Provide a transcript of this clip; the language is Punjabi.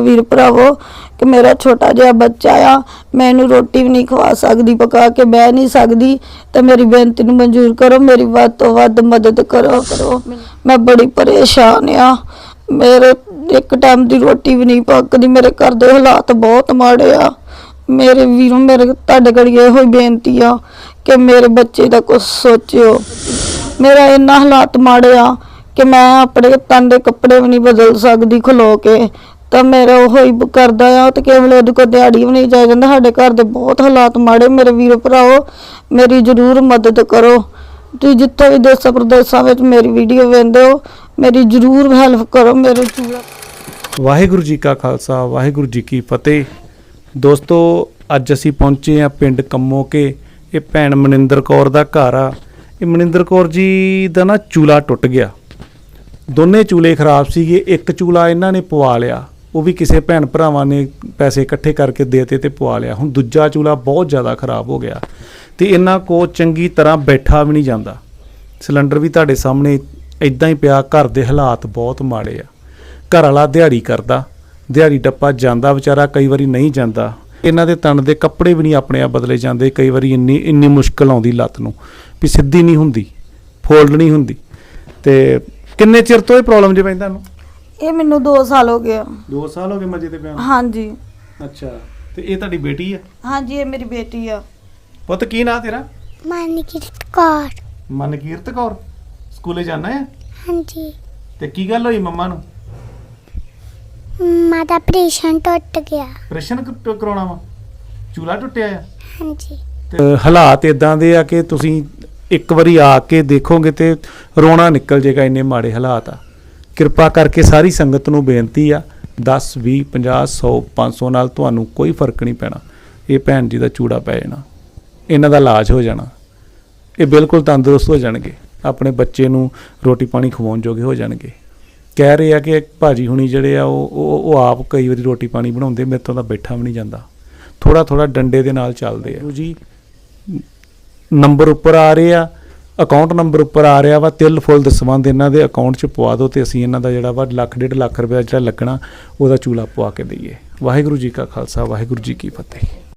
ਵੀਰ ਭਰਾਵੋ, ਕਿ ਮੇਰਾ ਛੋਟਾ ਜਿਹਾ ਬੱਚਾ ਆ, ਮੈਂ ਇਹਨੂੰ ਰੋਟੀ ਵੀ ਨਹੀਂ ਖਵਾ ਸਕਦੀ, ਪਕਾ ਕੇ ਬਹਿ ਨਹੀਂ ਸਕਦੀ, ਤੇ ਮੇਰੀ ਬੇਨਤੀ ਨੂੰ ਮਨਜ਼ੂਰ ਕਰੋ, ਮੇਰੀ ਵੱਧ ਤੋਂ ਵੱਧ ਮਦਦ ਕਰੋ ਕਰੋ। ਮੈਂ ਬੜੀ ਪਰੇਸ਼ਾਨ ਆ। ਮੇਰੇ ਇੱਕ ਟਾਈਮ ਦੀ ਰੋਟੀ ਵੀ ਨਹੀਂ ਪੱਕਦੀ, ਮੇਰੇ ਘਰ ਦੇ ਹਾਲਾਤ ਬਹੁਤ ਮਾੜੇ ਆ। ਮੇਰੇ ਵੀਰੋ ਮੇਰੇ ਤੁਹਾਡੇ ਕੋਲ ਇਹੋ ਹੀ ਬੇਨਤੀ ਆ ਕਿ ਮੇਰੇ ਬੱਚੇ ਦਾ ਕੁਝ ਸੋਚਿਓ। ਮੇਰਾ ਇੰਨਾ ਹਾਲਾਤ ਮਾੜੇ ਆ ਕਿ ਮੈਂ ਆਪਣੇ ਤਨ ਦੇ ਕੱਪੜੇ ਵੀ ਨਹੀਂ ਬਦਲ ਸਕਦੀ ਖਲੋ ਕੇ। ਤਾਂ ਮੇਰਾ ਉਹ ਹੀ ਕਰਦਾ ਆ ਤੇ ਕੇਵਲ ਉਹਦੇ ਕੋਲ ਦਿਹਾੜੀ ਵੀ ਨਹੀਂ ਜਾਇਆ ਜਾਂਦਾ। ਸਾਡੇ ਘਰ ਦੇ ਬਹੁਤ ਹਾਲਾਤ ਮਾੜੇ, ਮੇਰੇ ਵੀਰ ਭਰਾਓ, ਮੇਰੀ ਜ਼ਰੂਰ ਮਦਦ ਕਰੋ। ਤੁਸੀਂ ਜਿੱਥੇ ਵੀ ਦੇਸਾਂ ਪ੍ਰਦੇਸਾਂ ਵਿੱਚ ਮੇਰੀ ਵੀਡੀਓ ਵੇਖਦੇ ਹੋ, ਮੇਰੀ ਜ਼ਰੂਰ ਹੈਲਪ ਕਰੋ, ਮੇਰੇ ਚੂੜਾ ਵਾਹਿਗੁਰੂ ਜੀ ਕਾ ਖਾਲਸਾ, ਵਾਹਿਗੁਰੂ ਜੀ ਕੀ ਫਤਿਹ। ਦੋਸਤੋ, ਅੱਜ ਅਸੀਂ ਪਹੁੰਚੇ ਆ ਪਿੰਡ ਕੰਮੋਕੇ ਇਹ ਭੈਣ ਮਨਿੰਦਰ ਕੌਰ ਦਾ ਘਰ ਆ। ਇਹ ਮਨਿੰਦਰ ਕੌਰ ਜੀ ਦਾ ਨਾ ਚੂਲਾ ਟੁੱਟ ਗਿਆ। ਦੋਨੇ ਚੂਲੇ ਖਰਾਬ ਸੀਗੇ, ਇੱਕ ਚੂਲਾ ਇਹਨਾਂ ਨੇ ਪਵਾ ਲਿਆ। ਉਹ ਵੀ ਕਿਸੇ ਭੈਣ ਭਰਾਵਾਂ ਨੇ ਪੈਸੇ ਇਕੱਠੇ ਕਰਕੇ ਦੇਤੇ ਤੇ ਪਵਾ ਲਿਆ। ਹੁਣ ਦੂਜਾ ਚੂਲਾ ਬਹੁਤ ਜ਼ਿਆਦਾ ਖਰਾਬ ਹੋ ਗਿਆ ਤੇ ਇਹਨਾਂ ਕੋ ਚੰਗੀ ਤਰ੍ਹਾਂ ਬੈਠਾ ਵੀ ਨਹੀਂ ਜਾਂਦਾ। ਸਿਲੰਡਰ ਵੀ ਤੁਹਾਡੇ ਸਾਹਮਣੇ ਇਦਾਂ ਹੀ ਪਿਆ, ਘਰ ਦੇ ਹਾਲਾਤ ਬਹੁਤ ਮਾੜੇ ਆ। ਘਰ ਵਾਲਾ ਦਿਹਾੜੀ ਕਰਦਾ, ਦਿਹਾੜੀ ਟੱਪਾ ਜਾਂਦਾ, ਵਿਚਾਰਾ ਕਈ ਵਾਰੀ ਨਹੀਂ ਜਾਂਦਾ। ਇਹਨਾਂ ਦੇ ਤਣ ਦੇ ਕੱਪੜੇ ਵੀ ਨਹੀਂ ਆਪਣੇ ਆਪ ਬਦਲੇ ਜਾਂਦੇ, ਕਈ ਵਾਰੀ ਇੰਨੀ ਇੰਨੀ ਮੁਸ਼ਕਲ ਆਉਂਦੀ ਲੱਤ ਨੂੰ ਵੀ ਸਿੱਧੀ ਨਹੀਂ ਹੁੰਦੀ, ਫੋਲਡ ਨਹੀਂ ਹੁੰਦੀ। ਤੇ ਕਿੰਨੇ ਚਿਰ ਤੋਂ ਇਹ ਪ੍ਰੋਬਲਮ ਜੇ ਪੈਂਦਾ ਤੁਹਾਨੂੰ ਇਹ ਮੈਨੂੰ 2 ਸਾਲ ਹੋ ਗਏ ਆ। 2 ਸਾਲ ਹੋ ਗਏ ਮਜੇ ਤੇ ਪਿਆ ਹਾਂਜੀ। ਅੱਛਾ। ਤੇ ਇਹ ਤੁਹਾਡੀ ਬੇਟੀ ਆ? ਹਾਂਜੀ ਇਹ ਮੇਰੀ ਬੇਟੀ ਆ। ਪੁੱਤ ਕੀ ਨਾਂ ਤੇਰਾ? ਮਨਕਿਰਤ ਕੌਰ। ਮਨਕੀਰਤ ਕੌਰ? ਸਕੂਲੇ ਜਾਣਾ ਹੈ? ਹਾਂਜੀ। ਤੇ ਕੀ ਗੱਲ ਹੋਈ ਮੰਮਾ ਨੂੰ? ਮਾਦਾ ਆਪਰੇਸ਼ਨ ਟੁੱਟ ਗਿਆ। ਪ੍ਰੈਸ਼ਨ ਕਰਾਉਣਾ ਵਾ? ਚੂਲਾ ਟੁੱਟਿਆ ਆ? ਹਾਂਜੀ। ਤੇ ਹਾਲਾਤ ਇਦਾਂ ਦੇ ਆ ਕਿ ਤੁਸੀਂ ਇੱਕ ਵਾਰੀ ਆ ਕੇ ਦੇਖੋਗੇ ਤੇ ਰੋਣਾ ਨਿਕਲ ਜਾਏਗਾ ਇੰਨੇ ਮਾੜੇ ਹਾਲਾਤ ਆ। ਕਿਰਪਾ ਕਰਕੇ ਸਾਰੀ ਸੰਗਤ ਨੂੰ ਬੇਨਤੀ ਆ 10 20 50 100 500 ਨਾਲ ਤੁਹਾਨੂੰ ਕੋਈ ਫ਼ਰਕ ਨਹੀਂ ਪੈਣਾ। ਇਹ ਭੈਣ ਜੀ ਦਾ ਚੂੜਾ ਪੈ ਜਾਣਾ। ਇਹਨਾਂ ਦਾ ਇਲਾਜ ਹੋ ਜਾਣਾ। ਇਹ ਬਿਲਕੁਲ ਤੰਦਰੁਸਤ ਹੋ ਜਾਣਗੇ। ਆਪਣੇ ਬੱਚੇ ਨੂੰ ਰੋਟੀ ਪਾਣੀ ਖਵਾਉਣ ਜੋਗੇ ਹੋ ਜਾਣਗੇ। ਕਹਿ ਰਹੇ ਆ ਕਿ ਭਾਜੀ ਹੁਣੀ ਜਿਹੜੇ ਆ ਉਹ ਉਹ ਉਹ ਆਪ ਕਈ ਵਾਰੀ ਰੋਟੀ ਪਾਣੀ ਬਣਾਉਂਦੇ ਮੇਰੇ ਤੋਂ ਤਾਂ ਬੈਠਾ ਵੀ ਨਹੀਂ ਜਾਂਦਾ। ਥੋੜਾ ਥੋੜਾ ਡੰਡੇ ਦੇ ਨਾਲ ਚੱਲਦੇ ਆ। ਜੀ। ਨੰਬਰ ਉੱਪਰ ਆ ਰਹੇ ਆ। ਅਕਾਊਂਟ ਨੰਬਰ ਉੱਪਰ ਆ ਰਿਹਾ ਵਾ, ਤਿਲ ਫੁੱਲ ਦੇ ਸੰਬੰਧ ਇਹਨਾਂ ਦੇ ਅਕਾਊਂਟ 'ਚ ਪਵਾ ਦਿਓ ਤੇ ਅਸੀਂ ਇਹਨਾਂ ਦਾ ਜਿਹੜਾ ਵਾ ਲੱਖ, ਡੇਢ ਲੱਖ ਰੁਪਏ ਜਿਹੜਾ ਲੱਗਣਾ, ਉਹਦਾ ਚੂਲਾ ਪਵਾ ਕੇ ਦਈਏ। ਵਾਹਿਗੁਰੂ ਜੀ ਕਾ ਖਾਲਸਾ, ਵਾਹਿਗੁਰੂ ਜੀ ਕੀ ਫਤਿਹ।